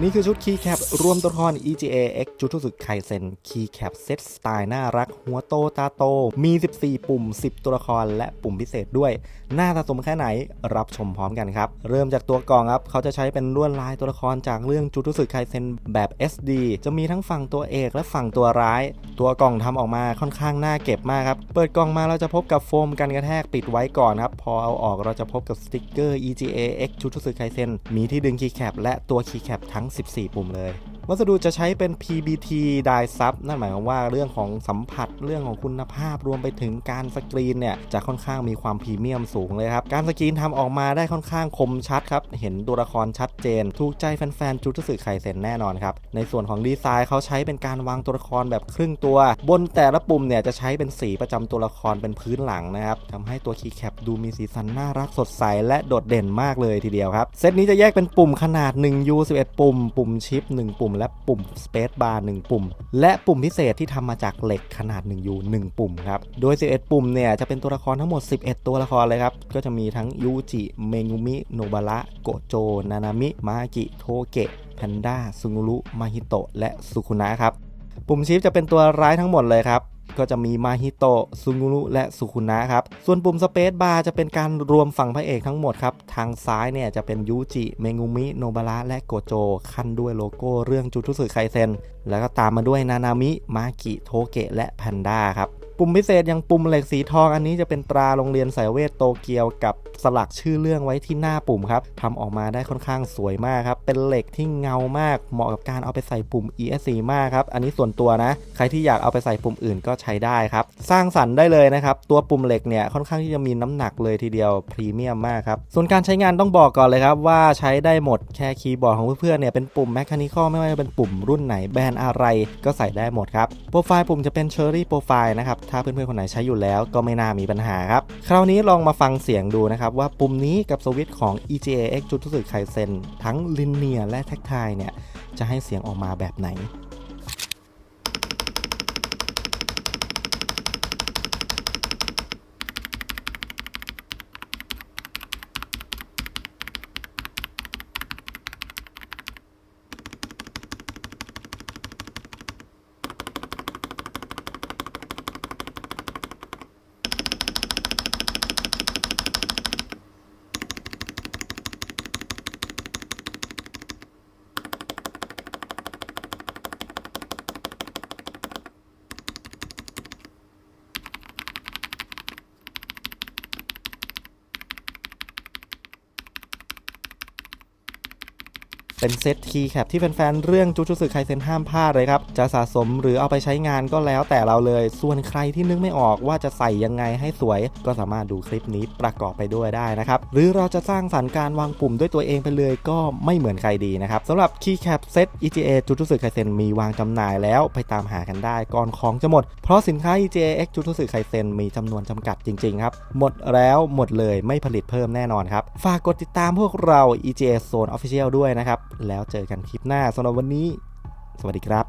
นี่คือชุดคีย์แคปรวมตัวละคร EGA X จุดทุสึไคเซนคีย์แคปเซตสไตล์น่ารัก หัวโตตาโต มี 14 ปุ่ม 10 ตัวละคร และปุ่มพิเศษด้วย หน่าสะสมแค่ไหนรับชมพร้อมกันครับ เริ่มจากตัวกล่องครับ เขาจะใช้เป็นลวดลายตัวละครจากเรื่องจุดทุสึไคเซนแบบ SD จะมีทั้งฝั่งตัวเอกและฝั่งตัวร้าย ตัวกล่องทำออกมาค่อนข้างน่าเก็บมากครับ เปิดกล่องมาเราจะพบกับโฟมกันกระแทกปิดไว้ก่อนครับพอเอาออกเราจะพบกับสติกเกอร์ EGA X จุดทุสึไคเซนมีที่ดึงคีย์แคปและตัวคีย์แคปทั้งทั้ง 14 ปุ่มเลย วัสดุจะใช้เป็น PBT ไดซับนั่นหมายความว่าเรื่องของสัมผัสเรื่องของคุณภาพรวมไปถึงการสกรีนเนี่ยจะค่อนข้างมีความพรีเมียมสูงเลยครับ การสกรีนทำออกมาได้ค่อนข้างคมชัดครับ เห็นตัวละครชัดเจน ถูกใจแฟนๆจุดสึไคเซนแน่นอนครับ ในส่วนของดีไซน์เขาใช้เป็นการวางตัวละครแบบครึ่งตัว บนแต่ละปุ่มเนี่ยจะใช้เป็นสีประจำตัวละครเป็นพื้นหลังนะครับทำให้ตัวคีย์แคปดูมีสีสันน่ารักสดใสและโดดเด่นมากเลยทีเดียวครับเซตนี้จะแยกเป็นปุ่มขนาด 1U 11 ปุ่ม ปุ่มชิป 1 ปุ่มและปุ่ม Space Bar 1 ปุ่ม และปุ่มพิเศษที่ทำมาจากเหล็กขนาด 1U 1 ปุ่มครับ โดย 11 ปุ่มเนี่ยจะเป็นตัวละครทั้งหมด 11 ตัวละครเลยครับ ก็จะมีทั้งยูจิเมงุมิโนบาระโกโจ นานามิ มากิโทเกะแพนด้าซุงุรุมาฮิโตะและสุคุนะครับ ปุ่มชิฟจะเป็นตัวร้ายทั้งหมดเลยครับ ก็จะมีมาฮิโตะซุงุรุและสุคุนะครับ ส่วนปุ่มสเปซบาร์จะเป็นการรวมฝั่งพระเอกทั้งหมดครับ ทางซ้ายเนี่ยจะเป็นยูจิ เมงุมิ โนบาระ และโกโจ ขั้นด้วยโลโก้เรื่องจูทุสึไคเซน แล้วก็ตามมาด้วยนานามิ มากิ โทเกะ และแพนด้าครับ ปุ่มพิเศษอย่างปุ่มเหล็กสีทองอันนี้จะเป็นตราโรงเรียนสายเวทโตเกียวกับสลักชื่อเรื่องไว้ที่หน้าปุ่มครับทำออกมาได้ค่อนข้างสวยมากครับ เป็นเหล็กที่เงามาก เหมาะกับการเอาไปใส่ปุ่ม ESC มากครับ อันนี้ส่วนตัวนะ ใครที่อยากเอาไปใส่ปุ่มอื่นก็ใช้ได้ครับ สร้างสรรค์ได้เลยนะครับ ตัวปุ่มเหล็กเนี่ยค่อนข้างที่จะมีน้ำหนักเลยทีเดียวพรีเมียมมากครับ ส่วนการใช้งานต้องบอกก่อนเลยครับว่าใช้ได้หมดแค่คีย์บอร์ดของเพื่อนๆเนี่ยเป็นปุ่มแมคคานิคอลไม่ว่าจะเป็นปุ่มรุ่นไหนแบรนด์อะไรก็ใส่ได้หมดครับ โปรไฟล์ปุ่มจะเป็นเชอร์รี่โปรไฟล์นะครับถ้าเพื่อนๆคนไหนใช้อยู่แล้วก็ไม่น่ามีปัญหาครับ คราวนี้ลองมาฟังเสียงดูนะครับว่าปุ่มนี้กับสวิตช์ของ EGA X จุดทุสึไคเซนทั้งลินเนียและแท็กทายเนี่ยจะให้เสียงออกมาแบบไหน เป็นเซตคีย์แคปที่แฟนๆ เรื่องจูจูสึไคเซนห้ามพลาดเลยครับ จะสะสมหรือเอาไปใช้งานก็แล้วแต่เราเลย ส่วนใครที่นึกไม่ออกว่าจะใส่ยังไงให้สวย ก็สามารถดูคลิปนี้ประกอบไปด้วยได้นะครับ หรือเราจะสร้างสรรค์การวางปุ่มด้วยตัวเองไปเลยก็ไม่เหมือนใครดีนะครับสำหรับคีย์แคปเซต EGA จูจูสึไคเซนมีวางจำหน่ายแล้วไปตามหากันได้ก่อนของจะหมด เพราะสินค้า EGA X จูจูสึไคเซนมีจำนวนจำกัดจริงๆครับหมดแล้วหมดเลยไม่ผลิตเพิ่มแน่นอนครับฝากกดติดตามพวกเรา EGA Zone Official ด้วยนะครับแล้วเจอกันคลิปหน้าสำหรับวันนี้ สวัสดีครับ